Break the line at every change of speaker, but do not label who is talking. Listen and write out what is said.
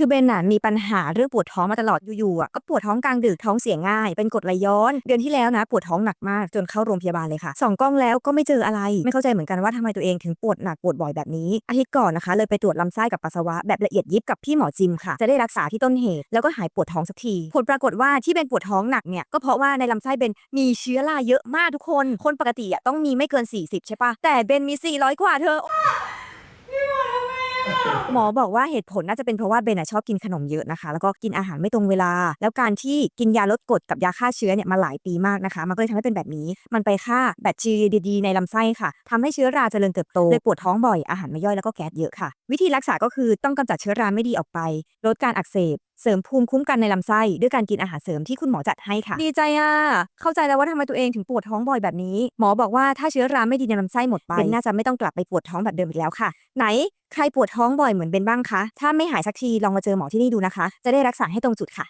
คือเบนน่ะมีปัญหาเรื่องปวดท้องมาตลอดอยู่ๆอะก็ปวดท้องกลางดึกท้องเสียง่าย เป็นกรดไหลย้อน เดือนที่แล้วนะ ปวดท้องหนักมากจนเข้าโรงพยาบาลเลยค่ะส่องกล้องแล้วก็ไม่เจออะไร ไม่เข้าใจเหมือนกันว่าทำไมตัวเองถึงปวดหนักปวดบ่อยแบบนี้อาทิตย์ก่อนนะคะ เลยไปตรวจลำไส้กับปัสสาวะแบบละเอียดยิบกับพี่หมอจิมค่ะ จะได้รักษาที่ต้นเหตุแล้วก็หายปวดท้องสักทีผลปรากฏว่าที่เบนปวดท้องหนักเนี่ยก็เพราะว่าในลำไส้เบนมีเชื้อราเยอะมากทุกคน คนปกติอะต้องมีไม่เกิน 40 ใช่ปะแต่เบนมี 400 กว่าเธอ หมอบอกว่าเหตุผลน่าจะเป็นเพราะว่าเบนอะชอบกินขนมเยอะนะคะ แล้วก็กินอาหารไม่ตรงเวลา แล้วการที่กินยาลดกรดกับยาฆ่าเชื้อเนี่ยมาหลายปีมากนะคะ มันก็เลยทำให้เป็นแบบนี้ มันไปฆ่าแบคทีเรียดีๆในลำไส้ค่ะทำให้เชื้อราเจริญเติบโตเลยปวดท้องบ่อยอาหารไม่ย่อยแล้วก็แก๊สเยอะค่ะ วิธีรักษาก็คือต้องกำจัดเชื้อราไม่ดีออกไปลดการอักเสบเสริมภูมิคุ้มกันในลำไส้ ด้วยการกินอาหารเสริมที่คุณหมอจัดให้ค่ะ ดีใจอะ เข้าใจแล้วว่าทำไมตัวเองถึงปวดท้องบ่อยแบบนี้ หมอบอกว่าถ้าเชื้อราไม่ดีในลำไส้หมดไปเบนน่าจะไม่ต้องกลับไปปวดท้องแบบเดิมอีกแล้วค่ะ ไหน ใครปวดท้องบ่อยเหมือนเบนบ้างคะ ถ้าไม่หายสักทีลองมาเจอหมอที่นี่ดูนะคะ จะได้รักษาให้ตรงจุดค่ะ